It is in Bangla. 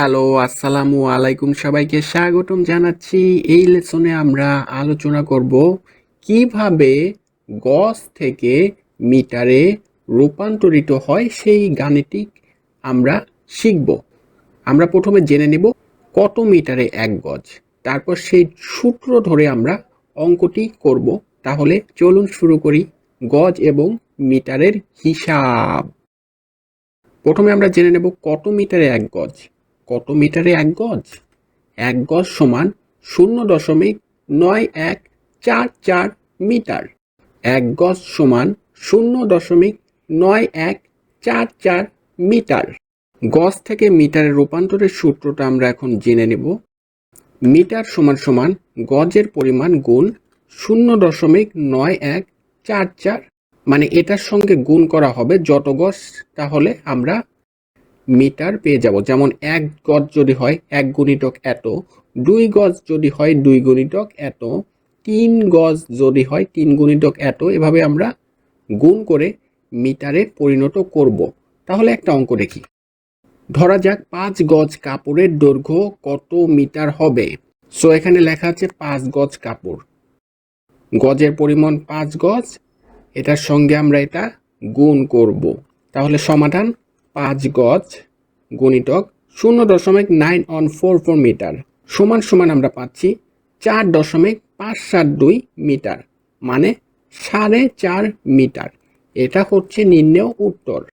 হ্যালো, আসসালামু আলাইকুম সবাইকে স্বাগতম জানাচ্ছি। এই লেসনে আমরা আলোচনা করব কীভাবে গজ থেকে মিটারে রূপান্তরিত হয় সেই গাণিতিক আমরা শিখব। আমরা প্রথমে জেনে নেব কত মিটারে এক গজ। তারপর সেই সূত্র ধরে আমরা অঙ্কটি করব। তাহলে চলুন শুরু করি গজ এবং মিটারের হিসাব। প্রথমে আমরা জেনে নেব কত মিটারে এক গজ। কত মিটারে এক গজ? এক গজ সমান শূন্য দশমিক নয় এক চার চার মিটার। এক গজ সমান শূন্য দশমিক নয় এক চার চার মিটার। গজ থেকে মিটারে রূপান্তরের সূত্রটা আমরা এখন জেনে নেব। মিটার সমান সমান গজের পরিমাণ গুণ শূন্য দশমিক নয় এক চার চার। মানে এটার সঙ্গে গুণ করা হবে যত গজ, তাহলে আমরা মিটার পেয়ে যাব। যেমন এক গজ যদি হয় এক গুণিতক এত, দুই গজ যদি হয় দুই গুণিতক এত, তিন গজ যদি হয় তিন গুণিতক এত, এভাবে আমরা গুণ করে মিটারে পরিণত করব। তাহলে একটা অঙ্ক দেখি। ধরা যাক পাঁচ গজ কাপড়ের দৈর্ঘ্য কত মিটার হবে? সো এখানে লেখা আছে পাঁচ গজ কাপড়। গজের পরিমাণ পাঁচ গজ, এটার সঙ্গে আমরা এটা গুণ করব। তাহলে সমাধান পাঁচ গজ গণিতক শূন্য দশমিক nine one four four metre সমান সমান আমরা পাচ্ছি চার দশমিক পাঁচ সাত দুই মিটার মানে সাড়ে চার মিটার। এটা হচ্ছে নির্ণেয় উত্তর।